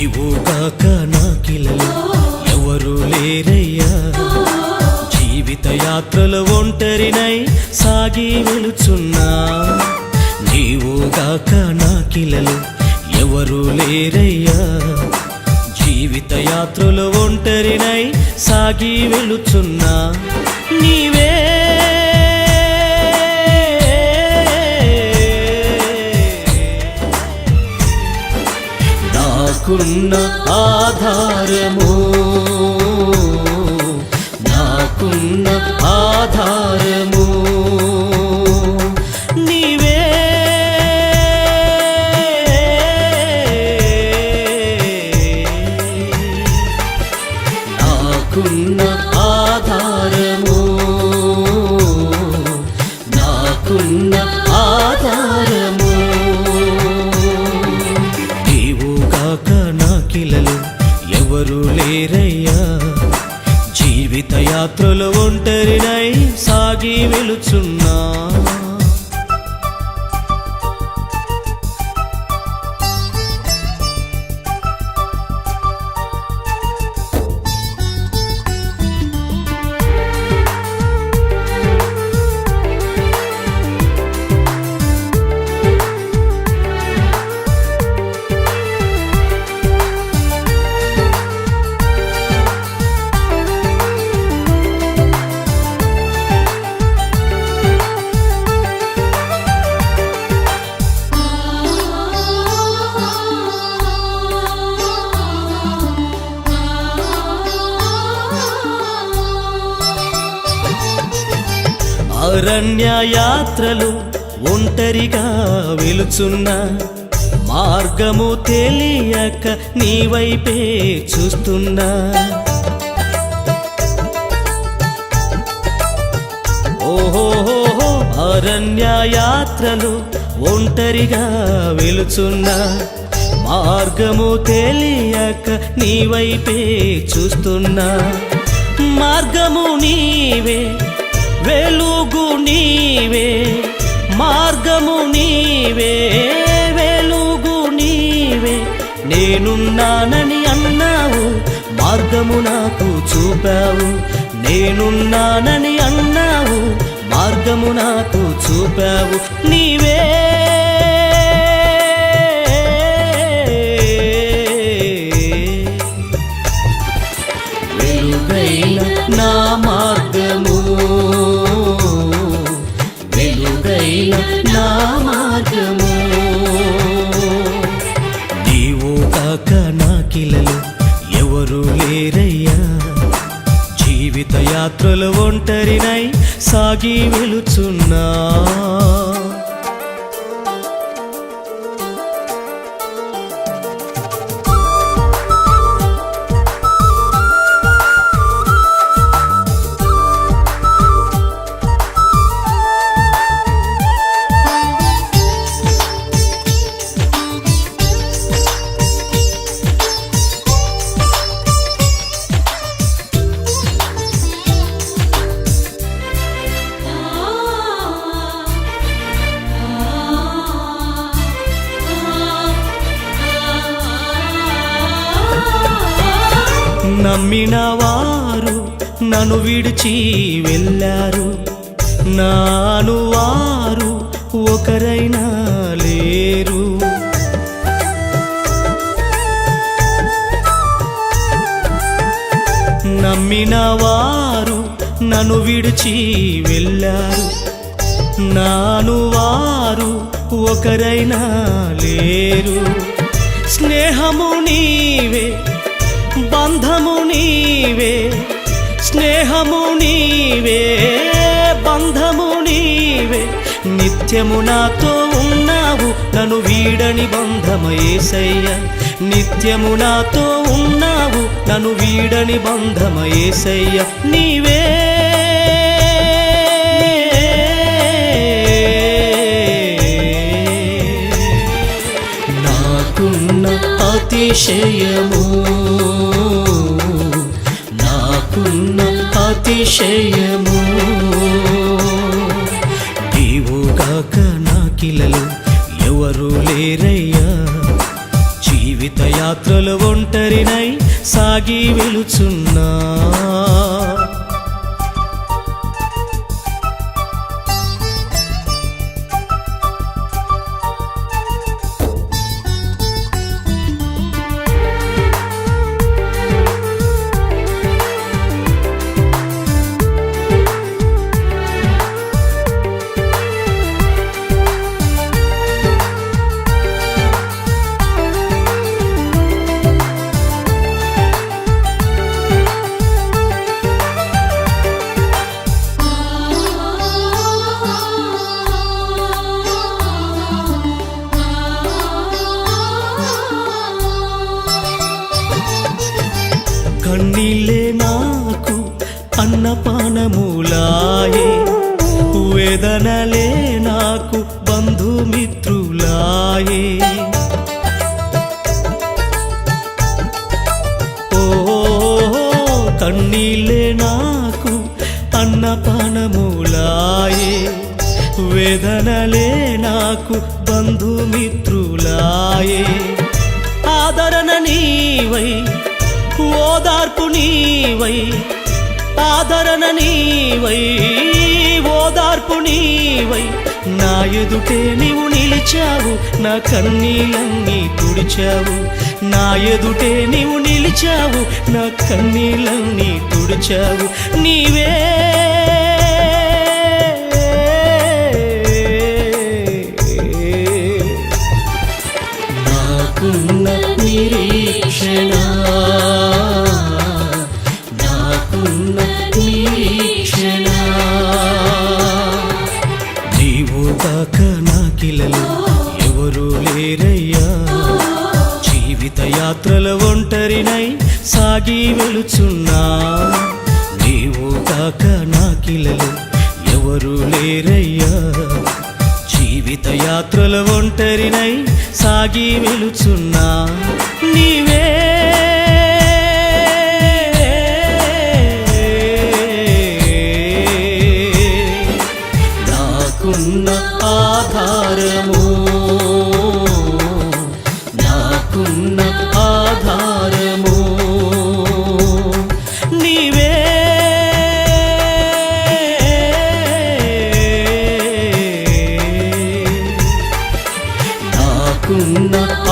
నీవుగాక నాకిలలో ఎవరు లేరయ్యా. జీవిత యాత్రలు ఒంటరినై సాగి వెళుచున్నా నీవు కాక నాకిలలో ఎవరు లేరయ్యా. జీవిత యాత్రలో ఒంటరినై సాగి వెళుచున్నా నీవే నాకున్న ఆధారము. నాకున్న ఆధారము. నీవే. నాకున్న లేరయ్యా జీవిత యాత్రలో ఒంటరినై సాగి వెలుచున్నా. అరణ్య యాత్రలు ఒంటరిగా వెలుచున్న మార్గము తెలియక నీ వైపే చూస్తున్నా. ఓహోహో అరణ్య యాత్రలు ఒంటరిగా వెలుచున్న మార్గము తెలియక నీ వైపే చూస్తున్నా. మార్గము నీవే వెలు నీవే మార్గము నీవే వెలుగు నీవే. నేనున్నానని అన్నావు మార్గము నాకు చూపావు. నేనున్నానని అన్నావు మార్గము నాకు చూపావు. నీవే వెలుగైన నా మార్గము. నీవు కాక నాకిలలు ఎవరు లేరయ్యా. జీవిత యాత్రలు ఒంటరినై సాగి వెలుచున్నా నమ్మిన వారు నన్ను విడిచి వెళ్ళారు. నాను వారు ఒకరైనా లేరు. నమ్మిన వారు నన్ను విడిచి వెళ్ళారు. నాను వారు ఒకరైనా లేరు. స్నేహము నీవే బంధము నీవే స్నేహము నీవే బంధము నీవే. నిత్యము నాతో ఉన్నావు నన్ను వీడని బంధమయేసయ్య నిత్యము నాతో ఉన్నావు నన్ను వీడని బంధమయేసయ్య నీవే. నాకున్న అతిశయము నాకున్న అతిశయము. నీవుగాక నాకిలలు ఎవరు లేరయ్యా. జీవిత యాత్రలు ఒంటరినై సాగి వెలుచున్నా నీలే నాకు అన్నపానములాయే. వేదనలే నాకు బంధుమిత్రులాయే. ఓ కన్నీలే నాకు అన్నపానములాయే. వేదనలే నాకు బంధుమిత్రులాయే. ఆదరణ నీవై ఓదార్పు నీవై ఆదరణ నీవై ఓదార్పు నీవై. నా ఎదుటే నీవు నిలిచావు నా కన్నీలన్నీ తుడిచావు. నా ఎదుటే నీవు నిలిచావు నా కన్నీలన్నీ తుడిచావు. నీవే కాక నాకిలలో ఎవరు లేరయ్యా. జీవిత యాత్రల ఒంటరినై సాగి వెళుచున్నా. నీవు కాక నాకిలలో ఎవరు లేరయ్యా. జీవిత యాత్రల ఒంటరినై సాగి వెళుచున్నా. నీవే నాకున్న ఆధారము. నాకున్న ఆధారము. నీవే. నాకున్న